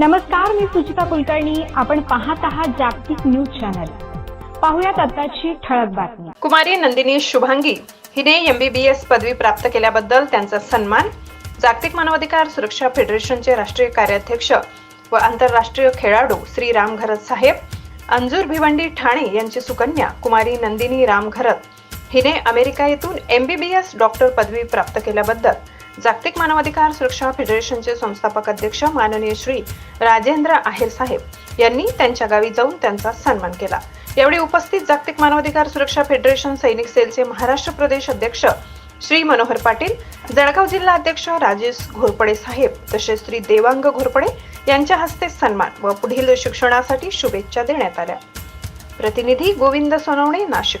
नमस्कार मी सुचिता कुलकर्णी. आपण पाहत आहात जागतिक न्यूज चॅनल. पाहुयात आताची ठळक बातमी. कुमारी नंदिनी शुभांगी. हिने एमबीबीएस पदवी प्राप्त केल्याबद्दल त्यांचा सन्मान जागतिक मानवाधिकार सुरक्षा फेडरेशनचे राष्ट्रीय कार्याध्यक्ष व आंतरराष्ट्रीय खेळाडू श्री राम घरत साहेब अंजूर भिवंडी ठाणे यांची सुकन्या कुमारी नंदिनी राम घरत. हिने अमेरिका येथून एमबीबीएस डॉक्टर पदवी प्राप्त केल्याबद्दल जागतिक मानवाधिकार सुरक्षा फेडरेशनचे संस्थापक अध्यक्ष माननीय श्री राजेंद्र आहेर साहेब यांनी त्यांच्या गावी जाऊन त्यांचा सन्मान केला. यावेळी उपस्थित जागतिक मानवाधिकार सुरक्षा फेडरेशन सैनिक सेलचे महाराष्ट्र प्रदेश अध्यक्ष श्री मनोहर पाटील जळगाव जिल्हा अध्यक्ष राजेश घोरपडे साहेब तसेच श्री देवांग घोरपडे यांच्या हस्ते सन्मान व पुढील शिक्षणासाठी शुभेच्छा देण्यात आल्या. प्रतिनिधी गोविंद सोनवणे नाशिक.